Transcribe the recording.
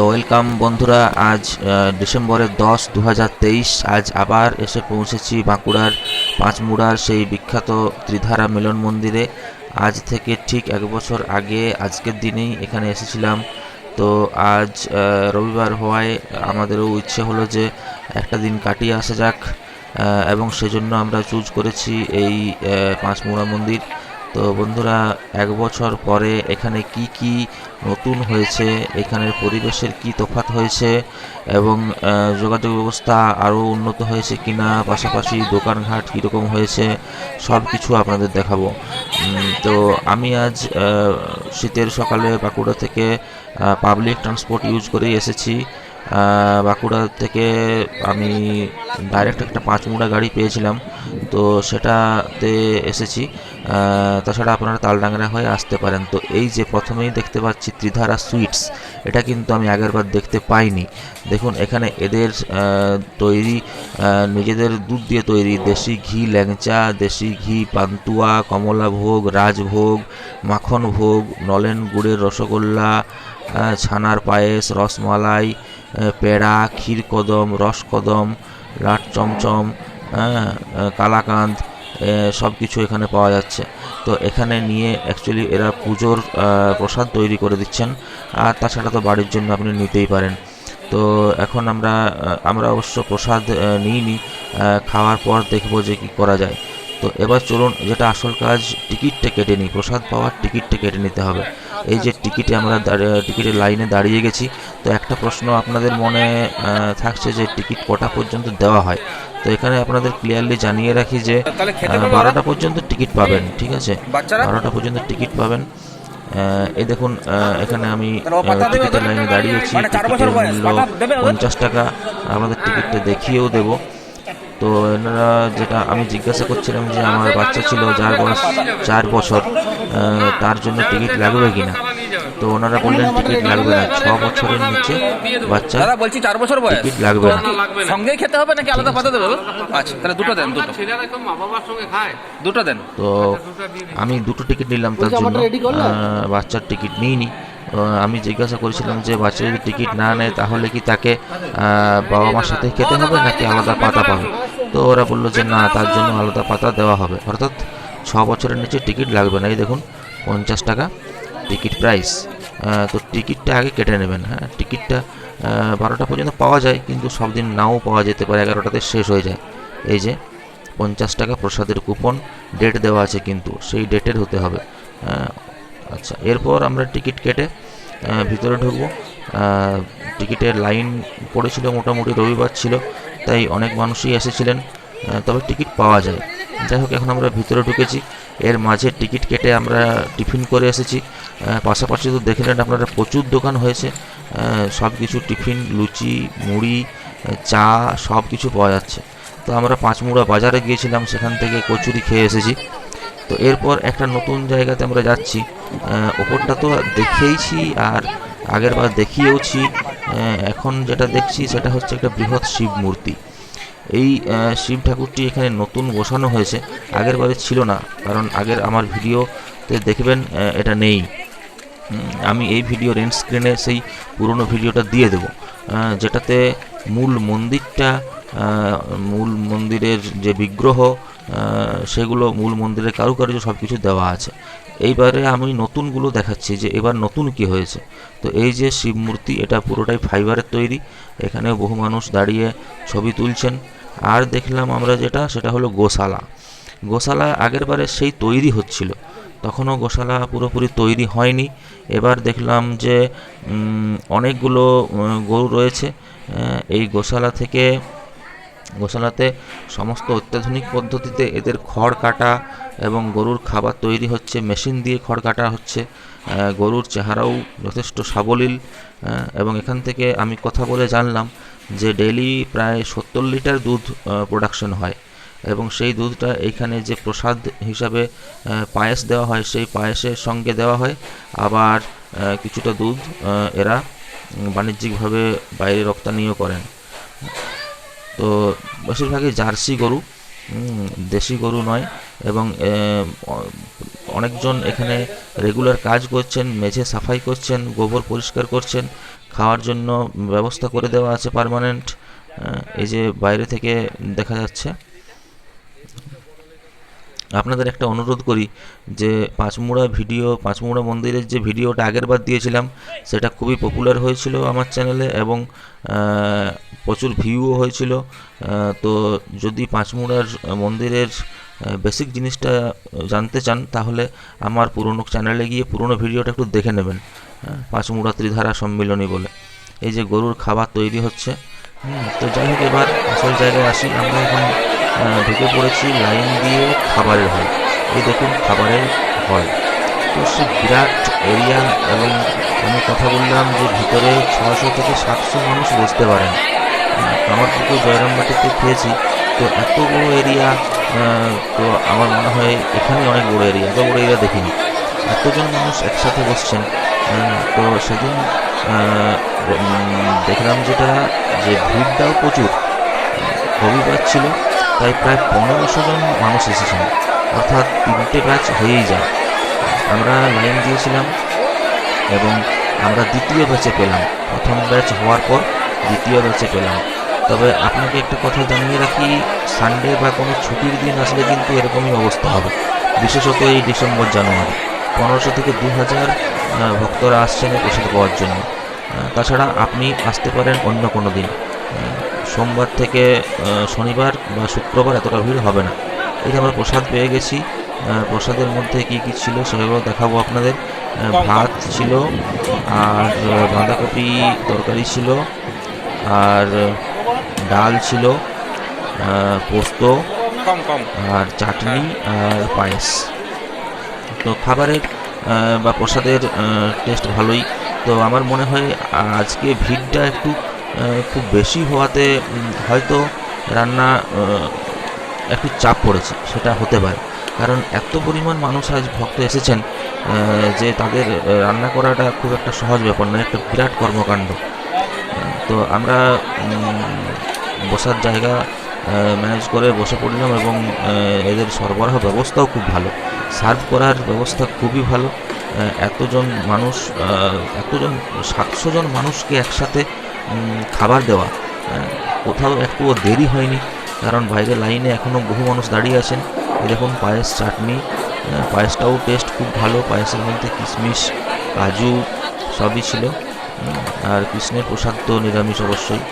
তো ওয়েলকাম বন্ধুরা, আজ ডিসেম্বরের দশ দু আজ আবার এসে পৌঁছেছি বাঁকুড়ার পাঁচমুড়ার সেই বিখ্যাত ত্রিধারা মিলন মন্দিরে। আজ থেকে ঠিক এক বছর আগে, আজকের দিনেই এখানে এসেছিলাম। তো আজ রবিবার হওয়ায় আমাদেরও ইচ্ছে হলো যে একটা দিন কাটিয়ে আসা যাক এবং সেজন্য আমরা চুজ করেছি এই পাঁচমুড়া মন্দির। তো বন্ধুরা, এক বছর পরে এখানে কি কি নতুন হয়েছে, এখানের পরিবেশের কি তফাৎ হয়েছে এবং যোগাযোগ ব্যবস্থা আরও উন্নত হয়েছে কিনা, পাশাপাশি দোকানঘাট কীরকম হয়েছে সব কিছু আপনাদের দেখাবো। তো আমি আজ শীতের সকালে বাঁকুড়া থেকে পাবলিক ট্রান্সপোর্ট ইউজ করেই এসেছি। বাঁকুড়া থেকে আমি ডাইরেক্ট একটা পাঁচমুড়া গাড়ি পেয়েছিলাম। তো সেটাতে এসেছি। তাছাড়া আপনারা তালডাংরা হয়ে আসতে পারেন। তো এই যে প্রথমেই দেখতে পাচ্ছি ত্রিধারা সুইটস, এটা কিন্তু আমি আগেরবার দেখতে পাইনি। দেখুন, এখানে এদের তৈরি নিজেদের দুধ দিয়ে তৈরি। দেশি ঘি, ল্যাংচা, দেশি ঘি, পান্তুয়া, কমলা ভোগ, রাজভোগ, মাখন ভোগ, নলেন গুড়ের রসগোল্লা ছানার পায়েস, রসমালাই পেড়া ক্ষীরকদম রসকদম লাট চমচম হ্যাঁ কালাকাঁদ সব কিছু এখানে পাওয়া যাচ্ছে। তো এখানে নিয়ে অ্যাকচুয়ালি এরা পুজোর প্রসাদ তৈরি করে দিচ্ছেন। আর তাছাড়া তো বাড়ির জন্য আপনি নিতেই পারেন। তো এখন আমরা আমরা অবশ্য প্রসাদ নিই নিইনি। খাওয়ার পর দেখব যে কি করা যায়। তো এবার চলুন যেটা আসল কাজ টিকিটটা কেটে নিই। প্রসাদ পাওয়ার টিকিটটা কেটে নিতে হবে। এই যে টিকিটে আমরা দাঁড়িয়ে- টিকিটের লাইনে দাঁড়িয়ে গেছি। তো একটা প্রশ্ন আপনাদের মনে থাকছে যে টিকিট কটা পর্যন্ত দেওয়া হয়? তো এখানে আপনাদের ক্লিয়ারলি জানিয়ে রাখি যে বারোটা পর্যন্ত টিকিট পাবেন ঠিক আছে? বারোটা পর্যন্ত টিকিট পাবেন। এই দেখুন এখানে আমি টিকিটের লাইনে দাঁড়িয়েছি। মানে? পঞ্চাশ টাকা। আমাদের টিকিটটা দেখিয়েও দেবো। তো এনারা যেটা আমি জিজ্ঞাসা করছিলাম যে আমার বাচ্চা ছিল যার বয়স চার বছর তার জন্য টিকিট লাগবে কিনা? তো ওনারা বললেন টিকিট লাগবে না ছ বছরের নিচে বাচ্চা দাদা বলছি চার বছর বয়স। টিকিট লাগবে না। সঙ্গেই খেতে হবে নাকি আলাদা পাতা দেবে আচ্ছা তাহলে দুটো দেন দুটো। ছেলেরা তো মা বাবার সঙ্গে খায় দুটো দেন। তো আমি দুটো টিকিট নিলাম তার জন্য। বাচ্চার টিকিট নিইনি। আমি জিজ্ঞাসা করেছিলাম যে বাচ্চা যদি টিকিট না নেয় তাহলে কি তাকে বাবা মার সাথে খেতে হবে নাকি আলাদা পাতা পাবে? তো ওরা বলল যে না, তার জন্য আলাদা পাতা দেওয়া হবে। অর্থাৎ ছ বছরের নিচে টিকিট লাগবে না। এই দেখুন, পঞ্চাশ টাকা টিকিট প্রাইস। তো টিকিটটা আগে কেটে নেবেন। হ্যাঁ টিকিটটা বারোটা পর্যন্ত পাওয়া যায়, কিন্তু সব দিন নাও পাওয়া যেতে পারে, এগারোটাতে শেষ হয়ে যায়। এই যে, পঞ্চাশ টাকা প্রসাদের কুপন, ডেট দেওয়া আছে কিন্তু, সেই ডেটের হতে হবে। আচ্ছা এরপর আমরা টিকিট কেটে ভিতরে ঢুকবো। টিকিটের লাইন পড়েছিল, মোটামুটি রবিবার ছিল, তাই অনেক মানুষই এসেছিলেন। তবে টিকিট পাওয়া যায়। যাই হোক, এখন আমরা ভিতরে ঢুকেছি। এর মাঝে টিকিট কেটে আমরা টিফিন করে এসেছি। পাশাপাশি তো দেখলেন আপনারা প্রচুর দোকান হয়েছে। সব কিছু টিফিন, লুচি, মুড়ি, চা সব কিছু পাওয়া যাচ্ছে। তো আমরা পাঁচমুড়া বাজারে গিয়েছিলাম, সেখান থেকে কচুরি খেয়ে এসেছি। তো এরপর একটা নতুন জায়গাতে আমরা যাচ্ছি। ওপরটা তো দেখেইছি আর আগের বার দেখিয়েওছি। এখন যেটা দেখছি সেটা হচ্ছে একটা বৃহৎ শিব মূর্তি। এই শিব ঠাকুরটি এখানে নতুন বসানো হয়েছে। আগের বারে ছিল না, কারণ আগের আমার ভিডিওতে দেখবেন এটা নেই। আমি এই ভিডিও রেন্ট স্ক্রিনে সেই পুরনো ভিডিওটা দিয়ে দেবো। যেটাতে মূল মন্দিরটা মূল মন্দিরের যে বিগ্রহ সেগুলো মূল মন্দিরের কারুকার্য সব কিছু দেওয়া আছে। এইবারে আমি নতুনগুলো দেখাচ্ছি যে এবার নতুন কি হয়েছে। তো এই যে শিব মূর্তি, এটা পুরোটাই ফাইবারের তৈরি। এখানে বহু মানুষ দাঁড়িয়ে ছবি তুলছেন। আর দেখলাম আমরা যেটা, সেটা হলো গোশালা। গোশালা আগের বারে সেই তৈরি হচ্ছিল। তখনও গোশালা পুরোপুরি তৈরি হয়নি। এবার দেখলাম যে অনেকগুলো গরু রয়েছে। এই গোশালা থেকে গোশালাতে সমস্ত অত্যাধুনিক পদ্ধতিতে এদের খড় কাটা এবং গরুর খাবার তৈরি হচ্ছে, মেশিন দিয়ে খড় কাটা হচ্ছে। গরুর চেহারাও যথেষ্ট সাবলীল। এবং এখান থেকে আমি কথা বলে জানলাম যে ডেইলি প্রায় সত্তর লিটার দুধ প্রোডাকশন হয়। এবং সেই দুধটা এইখানে যে প্রসাদ হিসাবে পায়েস দেওয়া হয়, সেই পায়েসের সঙ্গে দেওয়া হয়। আবার কিছুটা দুধ এরা বাণিজ্যিকভাবে বাইরে রপ্তানিও করেন। তো বেশিরভাগই জার্সি গরু দেশি গরু নয় এবং অনেকজন এখানে রেগুলার কাজ করছেন, মেঝে সাফাই করছেন, গোবর পরিষ্কার করছেন, খাওয়ার জন্য ব্যবস্থা করে দেওয়া আছে পারমানেন্ট এই যে বাইরে থেকে দেখা যাচ্ছে। আপনাদের একটা অনুরোধ করি যে পাঁচমুড়া ভিডিও, পাঁচমুড়া মন্দিরের যে ভিডিওটা আগের বার দিয়েছিলাম, সেটা খুবই পপুলার হয়েছিল আমার চ্যানেলে এবং প্রচুর ভিউও হয়েছিল। তো যদি পাঁচমুড়ার মন্দিরের বেসিক জিনিসটা জানতে চান, তাহলে আমার পুরনো চ্যানেলে গিয়ে পুরনো ভিডিওটা একটু দেখে নেবেন। পাঁচমুড়া ত্রিধারা সম্মিলনী বলে। এই যে গরুর খাবার তৈরি হচ্ছে। তো যাই হোক এবার আসল জায়গায় আসি। আমরা এখন ঢুকে পড়েছি লাইন দিয়ে খাবারের হল। এই দেখুন খাবারের হল। তো সে বিরাট এরিয়া এবং আমি কথা বললাম যে ভিতরে ছশো থেকে সাতশো মানুষ বসতে পারেন। আমার পুকুর জয়রামবাটিতে খেয়েছি। তো এত বড় এরিয়া তো আমার মনে হয় এখানে অনেক বড় এরিয়া এত বড় এরিয়া দেখিনি। এতজন মানুষ একসাথে বসছেন। তো সেদিন দেখলাম যেটা, যে ভিড়টাও প্রচুর। রবিবার ছিল। তাই প্রায় পনেরোশো জন মানুষ এসেছেন। অর্থাৎ তিনটে ব্যাচ হয়েই যায়। আমরা লাইন দিয়েছিলাম এবং আমরা দ্বিতীয় ব্যাচে পেলাম। প্রথম ব্যাচ হওয়ার পর দ্বিতীয় ব্যাচে পেলাম। তবে আপনাকে একটা কথা জানিয়ে রাখি সানডে বা কোনো ছুটির দিন আসলে কিন্তু এরকমই অবস্থা হবে। বিশেষত এই ডিসেম্বর, জানুয়ারি। পনেরোশো থেকে দু হাজার ভক্তরা আসছেন এই পাওয়ার জন্য। তাছাড়া আপনি আসতে পারেন অন্য কোনো দিন। সোমবার থেকে শনিবার বা শুক্রবার এতটা ভিড় হবে না। এই যে আমরা প্রসাদ পেয়ে গেছি। প্রসাদের মধ্যে কি কি ছিল সেগুলো দেখাবো আপনাদের। ভাত ছিল আর বাঁধাকপি তরকারি ছিল আর ডাল ছিল পোস্ত কম কম। আর চাটনি আর পায়েস। তো খাবারের বা প্রসাদের টেস্ট ভালোই। তো আমার মনে হয় আজকে ভিড়টা একটু খুব বেশি হওয়াতে হয়তো রান্না একটু চাপ পড়েছে, সেটা হতে পারে। কারণ এত পরিমাণ মানুষ আজ ভক্ত এসেছেন যে তাদের রান্না করাটা খুব একটা সহজ ব্যাপার নয়, একটা বিরাট কর্মকাণ্ড। তো আমরা বসার জায়গা ম্যানেজ করে বসে পড়লাম এবং এদের সরবরাহ ব্যবস্থাও খুব ভালো। সার্ভ করার ব্যবস্থা খুবই ভালো। এতজন মানুষ এতজন, সাতশো জন মানুষকে একসাথে খাবার দেওয়া। কোথাও একটুও দেরি হয়নি, কারণ বাইরে লাইনে এখনও বহু মানুষ দাঁড়িয়ে আছেন। এরকম পায়েস চাটনি পায়েসটাও টেস্ট খুব ভালো, পায়েসের মধ্যে কিশমিশ, কাজু সবই ছিল। আর কৃষ্ণের প্রসাদ তো নিরামিষ অবশ্যই।